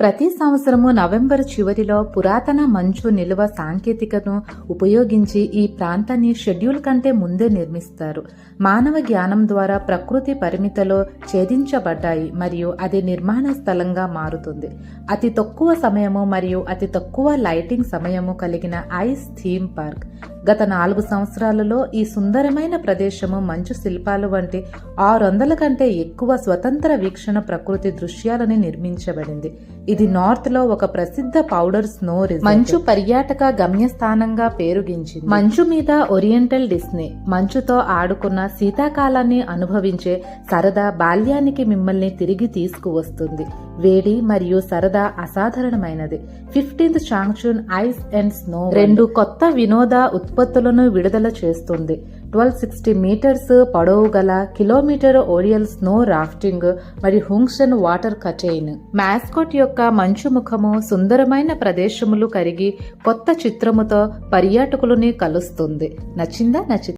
ప్రతి సంవత్సరము నవంబర్ చివరిలో పురాతన మంచు నిల్వ సాంకేతికను ఉపయోగించి ఈ ప్రాంతాన్ని షెడ్యూల్ కంటే ముందే నిర్మిస్తారు. మానవ జ్ఞానం ద్వారా ప్రకృతి పరిమితిలో ఛేదించబడ్డాయి మరియు అది నిర్మాణ స్థలంగా మారుతుంది. అతి తక్కువ సమయము మరియు అతి తక్కువ లైటింగ్ సమయము కలిగిన ఐస్ థీమ్ పార్క్. గత నాలుగు సంవత్సరాలలో ఈ సుందరమైన ప్రదేశము మంచు శిల్పాలు వంటి ఆరు వందల కంటే ఎక్కువ స్వతంత్ర వీక్షణ ప్రకృతి దృశ్యాలని నిర్మించబడింది. ఇది నార్త్లో ఒక ప్రసిద్ధ పౌడర్ స్నో. మంచు పర్యాటక గమ్యస్థానంగా పేరుగించింది. మంచు మీద ఓరియంటల్ డిస్నీ మంచుతో ఆడుకున్న శీతాకాలాన్ని అనుభవించే సరదా బాల్యానికి మిమ్మల్ని తిరిగి తీసుకువస్తుంది. వేడి మరియు సరదా అసాధారణమైనది. Fifteenth Changchun ice and snow రెండు కొత్త వినోద ఉత్పత్తులను విడుదల చేస్తుంది. ట్వెల్వ్ సిక్స్టీ మీటర్స్ పొడవు గల కిలోమీటర్ ఓరియల్ స్నో రాఫ్టింగ్ మరియు హుంగ్షన్ వాటర్ కటైన్ మాస్కోట్ యొక్క మంచు ముఖము సుందరమైన ప్రదేశములు కరిగి కొత్త చిత్రముతో పర్యాటకులని కలుస్తుంది. నచ్చిందా? నచ్చింది